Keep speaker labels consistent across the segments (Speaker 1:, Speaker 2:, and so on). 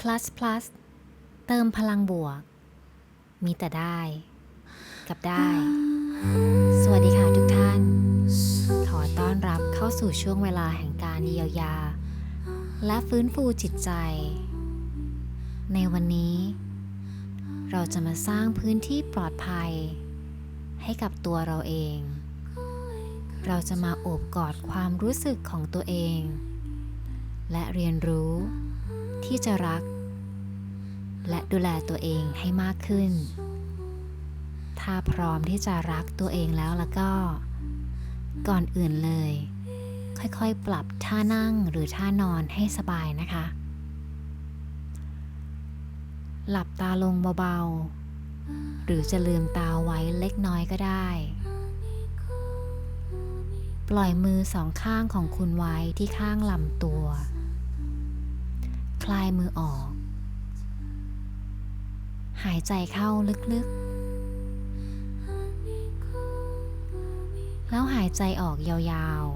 Speaker 1: plus plus เติมพลังบวก มีแต่ได้ กับได้ สวัสดีค่ะทุกท่าน ขอต้อนรับเข้าสู่ช่วงเวลาแห่งการเยียวยา และฟื้นฟูจิตใจ ในวันนี้ เราจะมาสร้างพื้นที่ปลอดภัย ให้กับตัวเราเอง เราจะมาโอบกอดความรู้สึกของตัวเองและเรียนรู้ที่จะรัก และดูแลตัวเองให้มากขึ้น ถ้าพร้อมที่จะรักตัวเองแล้วแล้วก็ ก่อนอื่นเลย ค่อยๆ ปรับท่านั่งหรือท่านอนให้สบายนะคะ หลับตาลงเบาๆ หรือจะลืมตาไว้เล็กน้อยก็ได้ ปล่อยมือสองข้างของคุณไว้ที่ข้างลำตัว คลายมือออก หายใจเข้าลึกๆ แล้วหายใจออกยาวๆ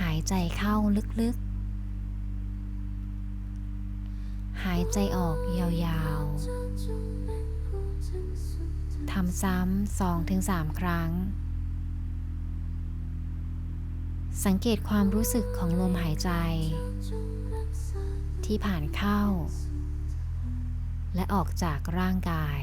Speaker 1: หายใจเข้าลึกๆ หายใจออกยาวๆ ทำซ้ำสองถึงสามครั้ง สังเกตความรู้สึกของลมหายใจ ที่ผ่านเข้า และออกจากร่างกาย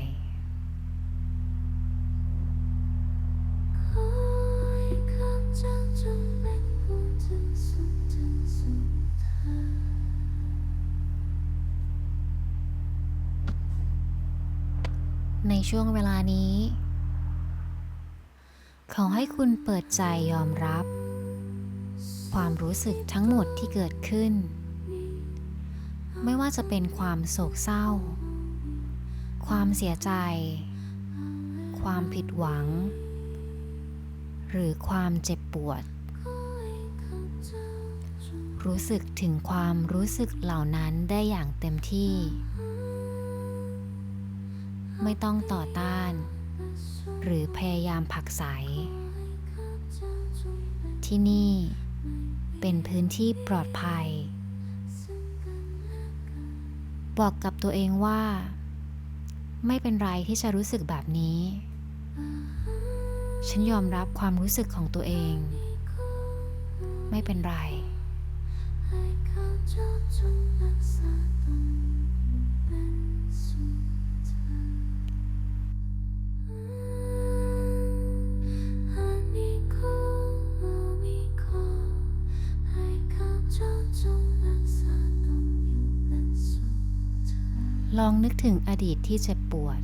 Speaker 1: ในช่วงเวลานี้ ขอให้คุณเปิดใจยอมรับ ความรู้สึกทั้งหมดที่เกิดขึ้น ไม่ว่าจะเป็นความโศกเศร้า ความเสียใจ ความผิดหวัง หรือความเจ็บปวด รู้สึกถึงความรู้สึกเหล่านั้นได้อย่างเต็มที่ ไม่ต้องต่อต้าน หรือพยายามผลักไสที่นี่เป็นพื้นที่ปลอดภัย บอกกับตัวเองว่า ไม่เป็นไรที่จะรู้สึกแบบนี้ ฉันยอมรับความรู้สึกของตัวเอง ไม่เป็นไร องนึกถึงอดีตที่เจ็บปวด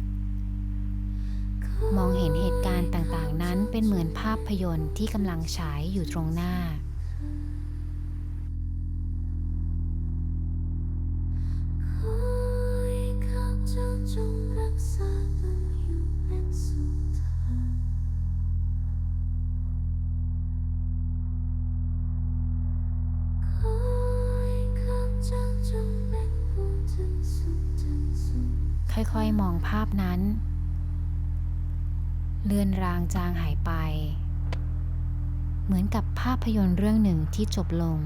Speaker 1: มองเห็นเหตุการณ์ต่างๆนั้นเป็นเหมือนภาพยนตร์ที่กำลังฉายอยู่ตรงหน้า ค่อยๆ มองภาพนั้น เลือนรางจางหายไป เหมือนกับภาพยนตร์เรื่องหนึ่งที่จบลง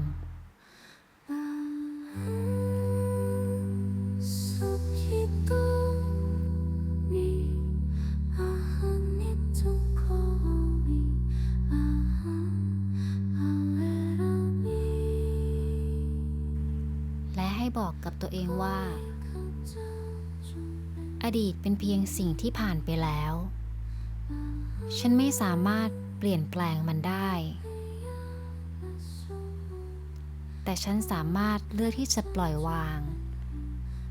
Speaker 1: และให้บอกกับตัวเองว่า ดีตเป็นเพียงสิ่งที่ผ่านไปแล้ว ฉันไม่สามารถเปลี่ยนแปลงมันได้ แต่ฉันสามารถเลือกที่จะปล่อยวาง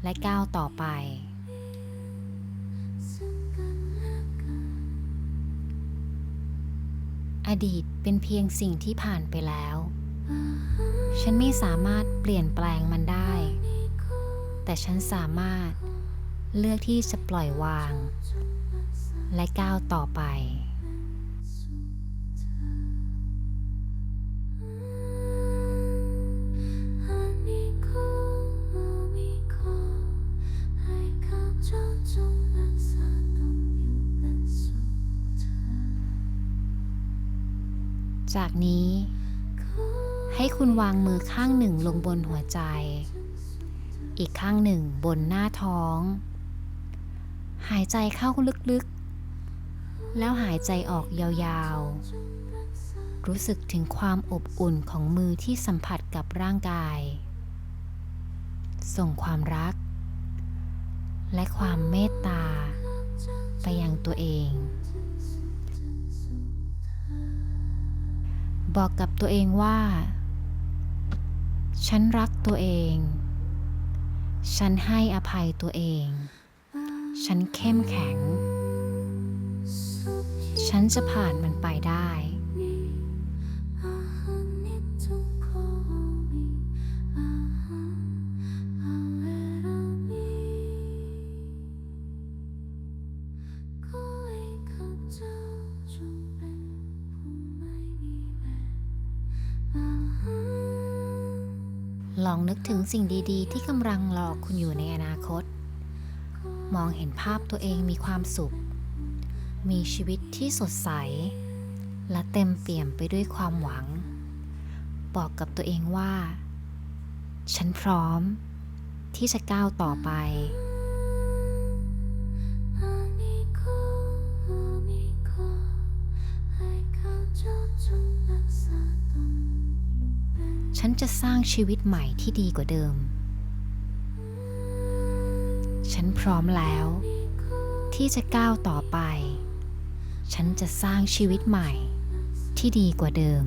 Speaker 1: และก้าวต่อไป อดีตเป็นเพียงสิ่งที่ผ่านไปแล้ว ฉันไม่สามารถเปลี่ยนแปลงมันได้ แต่ฉันสามารถ เลือกที่จะปล่อยวาง และก้าวต่อไป จากนี้ ให้คุณวางมือข้างหนึ่งลงบนหัวใจ อีกข้างหนึ่งบนหน้าท้อง หายใจเข้าลึกๆ แล้วหายใจออกยาวๆ รู้สึกถึงความอบอุ่นของมือที่สัมผัสกับร่างกาย ส่งความรัก และความเมตตา ไปยังตัวเอง บอกกับตัวเองว่า ฉันรักตัวเอง ฉันให้อภัยตัวเอง ฉันเข้มแข็ง ฉันจะผ่านมันไปได้ ลองนึกถึงสิ่งดี ๆ ที่กำลังรอคุณอยู่ในอนาคต มองเห็นภาพตัวเองมีความสุข มีชีวิตที่สดใส และเต็มเปี่ยมไปด้วยความหวัง บอกกับตัวเองว่า ฉันพร้อม ที่จะก้าวต่อไปฉันจะสร้างชีวิตใหม่ที่ดีกว่าเดิม ฉันพร้อมแล้ว ที่จะก้าวต่อไป ฉันจะสร้างชีวิตใหม่ที่ดีกว่าเดิม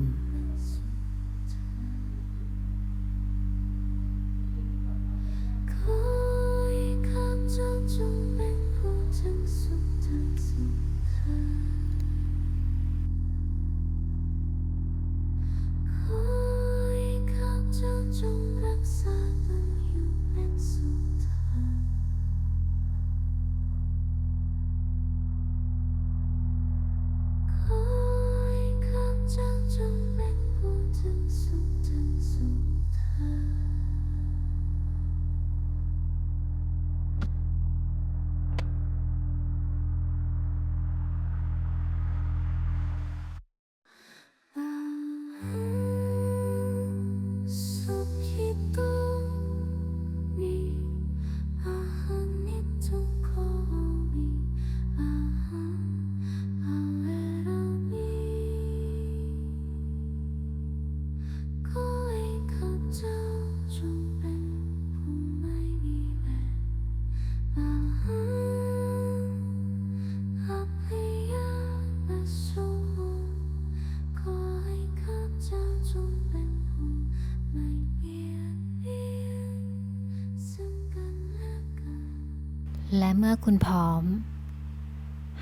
Speaker 2: และ
Speaker 1: เมื่อคุณพร้อม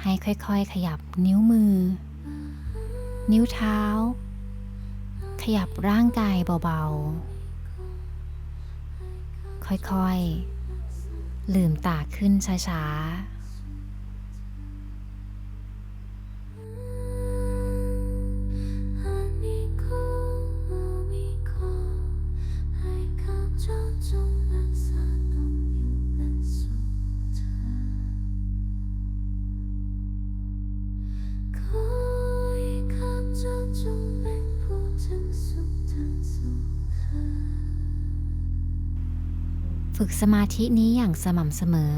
Speaker 1: ให้ค่อยๆขยับนิ้วมือ นิ้วเท้า ขยับร่างกายเบาๆ ค่อยๆ ลืมตาขึ้นช้าๆ ฝึกสมาธินี้อย่างสม่ำเสมอ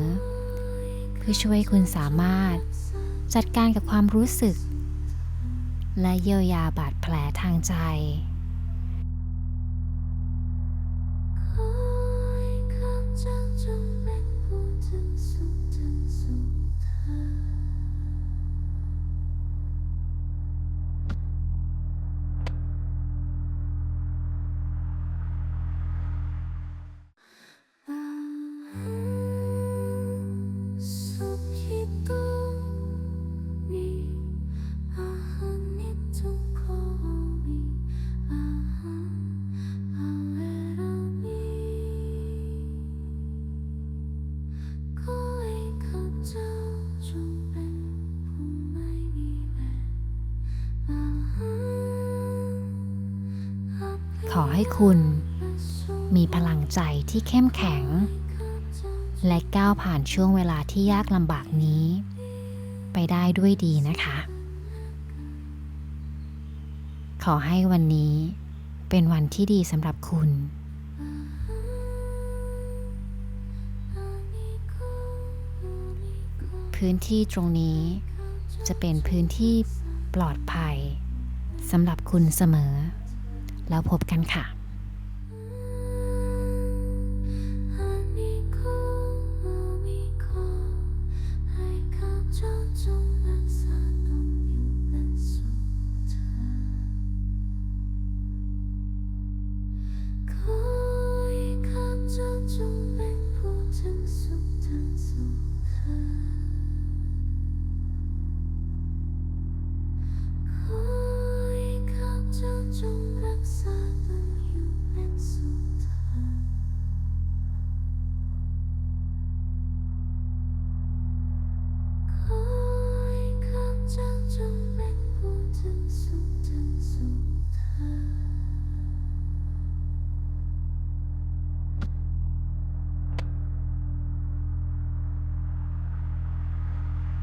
Speaker 1: เพื่อช่วยคุณสามารถจัดการกับความรู้สึก และเยียวยาบาดแผลทางใจ
Speaker 2: ให้คุ
Speaker 1: ณ มีพลังใจที่เข้มแข็ง และก้าวผ่านช่วงเวลาที่ยากลำบากนี้ ไปได้ด้วยดีนะคะ ขอให้วันนี้เป็นวันที่ดีสำหรับคุณพื้นที่ตรงนี้จะเป็นพื้นที่ปลอดภัยสำหรับคุณเสมอ แล้วพบกันค่ะ